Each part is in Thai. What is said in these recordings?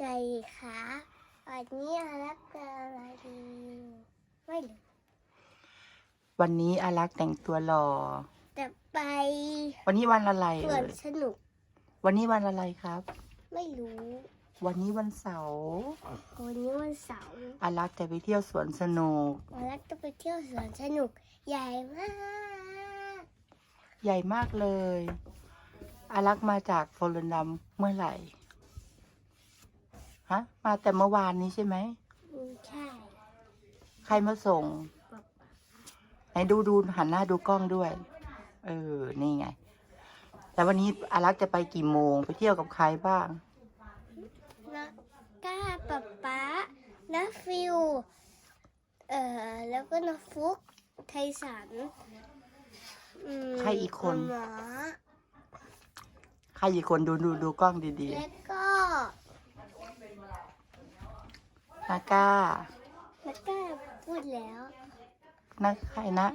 ใจค่ะวันนี้อารักจะอะไรดีไม่รู้วันนี้อารักแต่งตัวหล่อ แต่ไปวันนี้วันอะไรสวเอ่นยสนุกวันนี้วันอะไรครับ ไม่รู้วันนี้วันเสาร์วันนี้วันเสาร์อารักจะไปเที่ยวสวนสนุก อารักจะไปเที่ยวสวนสนุกใหญ่มากใหญ่มากเลยอารักมาจากโฟลนัมเมื่อไหร่ ฮะ มาแต่เมื่อวานนี้ใช่ไหม อืมใช่ใครมาส่ง ไหนดูดูหันหน้าดูกล้องด้วย เออ นี่ไง แต่วันนี้อารักจะไปกี่โมง ไปเที่ยวกับใครบ้าง นะก้าป๊าป๊านะฟิว เอ่อ แล้วก็นะฟุก ไทสันอืมใครอีกคน หมอใครอีกคนดูดูดูกล้องดี แล้วก็ ๆ นาก้าแล้วก็พูดแล้วนะใครนะ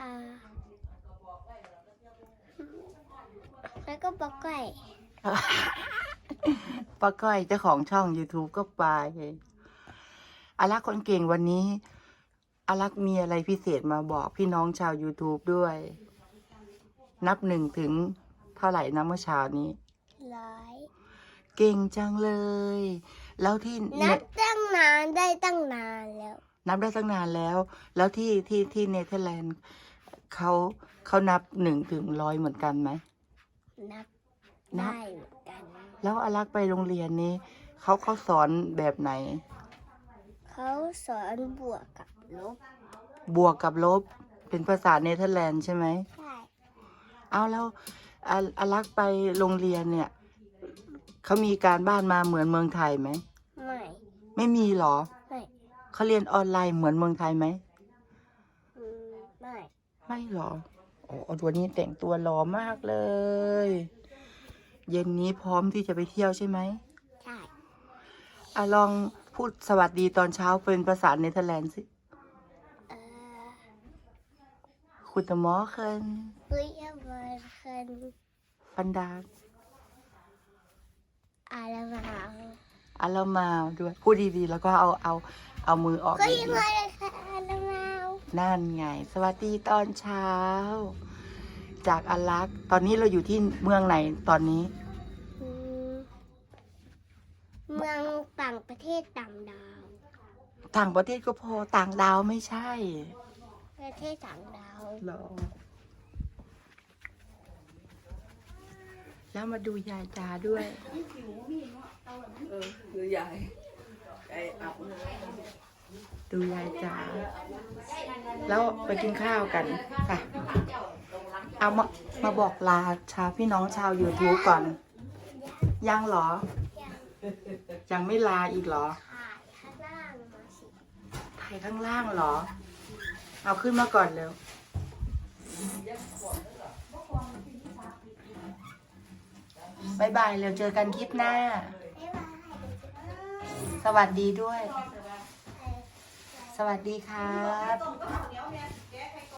อ่า แล้วก็บอกไก่ป้าก้อยเจ้าของช่อง YouTube ก็ไปอารักคนเก่งวันนี้อารักมีอะไรพิเศษมาบอกพี่น้องชาว YouTube ด้วย นับหนึ่งถึงเท่าไหร่นะเมื่อเช้านี้ร้อย เก่งจังเลย แล้วที่นับตั้งนานได้ตั้งนานแล้ว นับได้ตั้งนานแล้ว แล้วที่ที่ที่เนเธอร์แลนด์เขาเขานับหนึ่งถึงร้อยเหมือนกันไหมนับนับได้เหมือนกัน แล้วอารักไปโรงเรียนนี้เขาเขาสอนแบบไหน เขาสอนบวกกับลบ บวกกับลบ เป็นภาษาเนเธอร์แลนด์ใช่ไหมใช่ เอาแล้วอาอารักไปโรงเรียนเนี่ย เขามีการบ้านมาเหมือนเมืองไทยไหม ไม่ ไม่มีหรอ ไม่เขาเรียนออนไลน์เหมือนเมืองไทยไหม อืมไม่ไม่หรอ โอ้ตัวนี้แต่งตัวหล่อมากเลย เย็นนี้พร้อมที่จะไปเที่ยวใช่ไหมใช่อะลองพูดสวัสดีตอนเช้าเป็นภาษาเนเธอร์แลนด์สิ เอ่อคุณตมอเคินเฮ้ยเอาเบอร์คันฟันดา อะไรมาอาลามาด้วยพูดดีๆ แล้วก็เอาเอาเอามือออกก็ดียังไงเลยค่ะอะไรมาๆนั่นไง สวัสดีตอนเช้า จากอารักษ์ตอนนี้เราอยู่ที่เมืองไหนตอนนี้อืมเมืองต่างประเทศต่างดาว ต่างประเทศก็พอต่างดาวไม่ใช่ ประเทศต่างดาวหรอ แล้วมาดูยายจาด้วยเออคือยายไอ้อับดูยายจ๋าแล้วไปกินข้าวกันค่ะ เอามามาบอกลาชาวพี่น้องชาว YouTube ก่อน ยังเหรอ ยังไม่ลาอีกเหรอถ่ายข้างล่างมาสิถ่ายข้างล่างเหรอ เอาขึ้นมาก่อนเร็ว บายบายเร็วเจอกันคลิปหน้าบ๊ายบายสวัสดีด้วย สวัสดีครับ